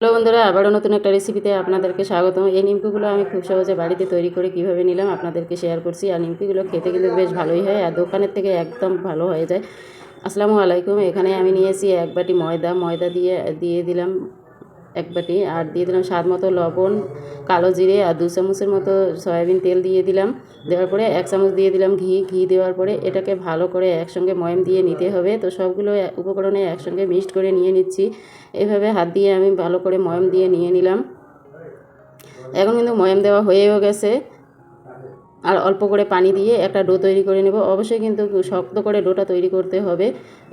Hello বন্ধুরা, আবারও নতুন একটা রেসিপিতে আপনাদেরকে স্বাগতম। এই নিমকিগুলো আমি খুব সহজে বাড়িতে তৈরি করে কীভাবে নিলাম আপনাদেরকে শেয়ার করছি। আর নিমকিগুলো খেতে কিন্তু বেশ ভালোই হয় আর দোকানের থেকে একদম ভালো হয়ে যায়। আসসালামু আলাইকুম, এখানে আমি নিয়েছি এক বাটি ময়দা। ময়দা দিয়ে দিয়ে দিলাম এক বাটি। আর দিয়ে দিলাম স্বাদ মতো লবণ, কালো জিরে আর দু চামচের মতো সয়াবিন তেল দিয়ে দিলাম। দেওয়ার পরে এক চামচ দিয়ে দিলাম ঘি। ঘি দেওয়ার পরে এটাকে ভালো করে একসঙ্গে ময়ম দিয়ে নিতে হবে। তো সবগুলো উপকরণে একসঙ্গে মিক্সড করে নিয়ে নিচ্ছি। এভাবে হাত দিয়ে আমি ভালো করে ময়ম দিয়ে নিয়ে নিলাম। এখন কিন্তু ময়ম দেওয়া হয়েও গেছে। আর অল্প করে পানি দিয়ে একটা ডো তৈরি করে নেব। অবশ্যই কিন্তু শক্ত করে ডোটা তৈরি করতে হবে।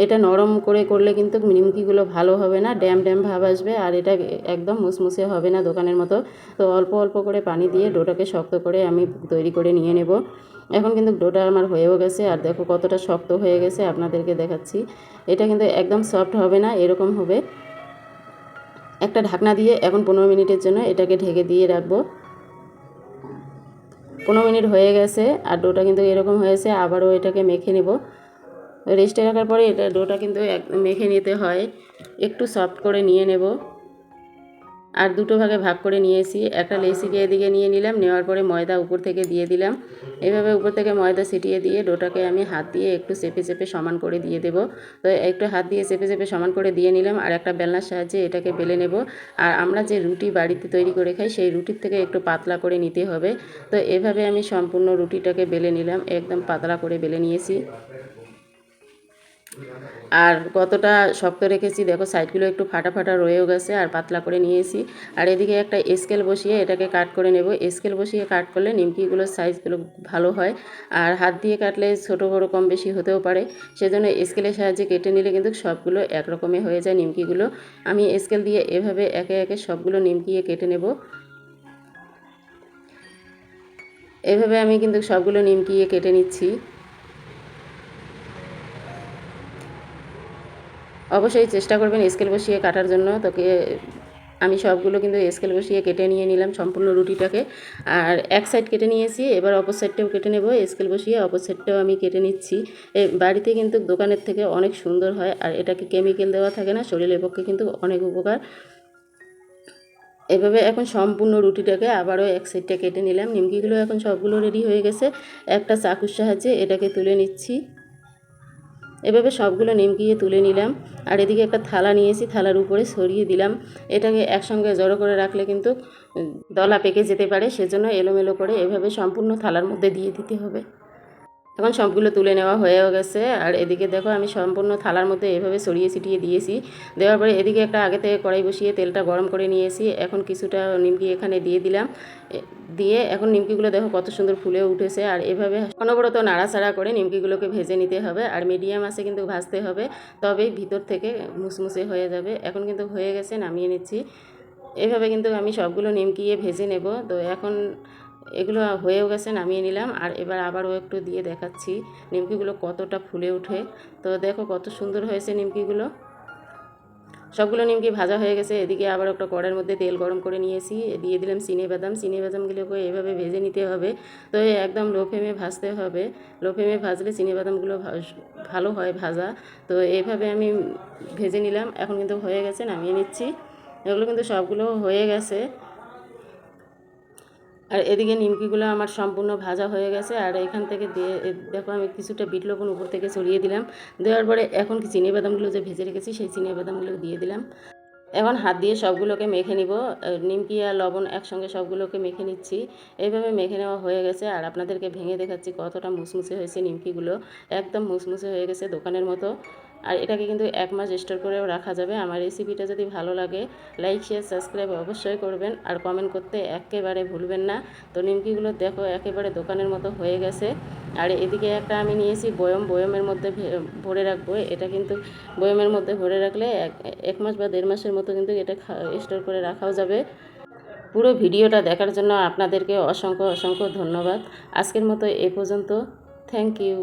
এটা নরম করে করলে কিন্তু নিমকিগুলো ভালো হবে না, ড্যাম ড্যাম ভাব আসবে আর এটা একদম মুসমুসে হবে না দোকানের মতো। তো অল্প অল্প করে পানি দিয়ে ডোটাকে শক্ত করে আমি তৈরি করে নিয়ে নেব। এখন কিন্তু ডোটা আমার হয়েও গেছে আর দেখো কতটা শক্ত হয়ে গেছে আপনাদেরকে দেখাচ্ছি। এটা কিন্তু একদম সফট হবে না, এরকম হবে। একটা ঢাকনা দিয়ে এখন পনেরো মিনিটের জন্য এটাকে ঢেকে দিয়ে রাখব। পনেরো মিনিট হয়ে গেছে আর ডোটা কিন্তু এরকম হয়েছে, আবারও এটাকে মেখে নেব। রেস্টে রাখার পরে এটা ডোটা কিন্তু এক মেখে নিতে হয়, একটু সফট করে নিয়ে নেব। আর দুটো ভাগে ভাগ করে নিয়েছি। একটা লেসিকে এদিকে নিয়ে নিলাম, নেওয়ার পরে ময়দা উপর থেকে দিয়ে দিলাম। এভাবে উপর থেকে ময়দা ছিটিয়ে দিয়ে ডোটাকে আমি হাত দিয়ে একটু চেপে চেপে সমান করে দিয়ে দেব। তো একটু হাত দিয়ে চেপে চেপে সমান করে দিয়ে নিলাম আর একটা বেলনার সাহায্যে এটাকে বেলে নেব। আর আমরা যে রুটি বাড়িতে তৈরি করে খাই, সেই রুটির থেকে একটু পাতলা করে নিতে হবে। তো এভাবে আমি সম্পূর্ণ রুটিটাকে বেলে নিলাম, একদম পাতলা করে বেলে নিয়েছি। আর কতটা শক্ত রেখেছি, দেখো সাইডগুলো একটু ফাটা ফাটা রয়েও গেছে আর পাতলা করে নিয়েছি। আর এদিকে একটা স্কেল বসিয়ে এটাকে কাট করে নেব। স্কেল বসিয়ে কাট করলে নিমকিগুলোর সাইজগুলো ভালো হয় আর হাত দিয়ে কাটলে ছোটো বড়ো কম বেশি হতেও পারে। সেজন্য স্কেলের সাহায্যে কেটে নিলে কিন্তু সবগুলো একরকমই হয়ে যায় নিমকিগুলো। আমি স্কেল দিয়ে এভাবে একে একে সবগুলো নিমকিয়ে কেটে নেব। এভাবে আমি কিন্তু সবগুলো নিমকিয়ে কেটে নিচ্ছি। অবশ্যই চেষ্টা করবেন স্কেল বসিয়ে কাটার জন্য। তোকে আমি সবগুলো কিন্তু স্কেল বসিয়ে কেটে নিয়ে নিলাম সম্পূর্ণ রুটিটাকে। আর এক সাইড কেটে নিয়েছি, এবার অপর সাইডটাও কেটে নেব। স্কেল বসিয়ে অপর সাইডটাও আমি কেটে নিচ্ছি। বাড়িতে কিন্তু দোকানের থেকে অনেক সুন্দর হয়, আর এটাকে কেমিক্যাল দেওয়া থাকে না, শরীরের পক্ষে কিন্তু অনেক উপকার। এভাবে এখন সম্পূর্ণ রুটিটাকে আবারও এক সাইডটা কেটে নিলাম। নিমকিগুলো এখন সবগুলো রেডি হয়ে গেছে। একটা চাকুর সাহায্যে এটাকে তুলে নিচ্ছি। এভাবে সবগুলো নিমকিয়ে তুলে নিলাম। আর এদিকে একটা থালা নিয়েছি থালার উপরে সরিয়ে দিলাম। এটাকে একসঙ্গে জড়ো করে রাখলে কিন্তু দলা পেকে যেতে পারে। সেজন্য এলোমেলো করে এভাবে সম্পূর্ণ থালার মধ্যে দিয়ে দিতে হবে। এখন সবগুলো তুলে নেওয়া হয়েও গেছে। আর এদিকে দেখো, আমি সম্পূর্ণ থালার মধ্যে এভাবে সরিয়ে ছিটিয়ে দিয়েছি। দেওয়ার পরে এদিকে একটা আগে থেকে কড়াই বসিয়ে তেলটা গরম করে নিয়েছি। এখন কিছুটা নিমকি এখানে দিয়ে দিলাম। দিয়ে এখন নিমকিগুলো দেখো কত সুন্দর ফুলে উঠেছে। আর এভাবে অনবরত নাড়াচাড়া করে নিমকিগুলোকে ভেজে নিতে হবে। আর মিডিয়াম আছে কিন্তু ভাজতে হবে, তবেই ভিতর থেকে মুসমুসে হয়ে যাবে। এখন কিন্তু হয়ে গেছে, নামিয়ে নিচ্ছি। এভাবে কিন্তু আমি সবগুলো নিমকিয়ে ভেজে নেব। তো এখন এগুলো হয়েও গেছে, নামিয়ে নিলাম। আর এবার আবারও একটু দিয়ে দেখাচ্ছি নিমকিগুলো কতটা ফুলে ওঠে। তো দেখো কত সুন্দর হয়েছে নিমকিগুলো। সবগুলো নিমকি ভাজা হয়ে গেছে। এদিকে আবার একটা কড়ার মধ্যে তেল গরম করে নিয়েছি। দিয়ে দিলাম চিনে বাদাম। চিনে বাদামগুলোকে এভাবে ভেজে নিতে হবে। তো একদম লো ফ্লেমে ভাজতে হবে। লো ফ্লেমে ভাজলে চিনে বাদামগুলো ভালো হয় ভাজা। তো এইভাবে আমি ভেজে নিলাম। এখন কিন্তু হয়ে গেছে, নামিয়ে নিচ্ছি। এগুলো কিন্তু সবগুলো হয়ে গেছে। আর এদিকে নিমকিগুলো আমার সম্পূর্ণ ভাজা হয়ে গেছে, আর এখান থেকে দিয়ে দেখো আমি কিছুটা বিট লবণ উপর থেকে ছড়িয়ে দিলাম। দেওয়ার পরে এখন কি চিনি বাদামগুলো যে ভেজে রেখেছি, সেই চিনি বাদামগুলো দিয়ে দিলাম। এখন হাত দিয়ে সবগুলোকে মেখে নিব। নিমকি আর লবণ একসঙ্গে সবগুলোকে মেখে নিচ্ছি। এইভাবে মেখে নেওয়া হয়ে গেছে, আর আপনাদেরকে ভেঙে দেখাচ্ছি কতটা মুসমুসে হয়েছে নিমকিগুলো। একদম মুসমুসে হয়ে গেছে দোকানের মতো। আর এটাকে কিন্তু এক মাস স্টোর করেও রাখা যাবে। আমার রেসিপিটা যদি ভালো লাগে লাইক শেয়ার সাবস্ক্রাইব অবশ্যই করবেন। আর কমেন্ট করতে একেবারে ভুলবেন না। তো নিমকিগুলো দেখো একেবারে দোকানের মতো হয়ে গেছে। আর এদিকে একটা আমি নিয়েছি বয়ম। বয়মের মধ্যে ভরে রাখব। এটা কিন্তু বয়মের মধ্যে ভরে রাখলে এক মাস বা দেড় মাসের মতো কিন্তু এটা স্টোর করে রাখাও যাবে। পুরো ভিডিওটা দেখার জন্য আপনাদেরকে অসংখ্য অসংখ্য ধন্যবাদ। আজকের মতো এ পর্যন্ত। Thank you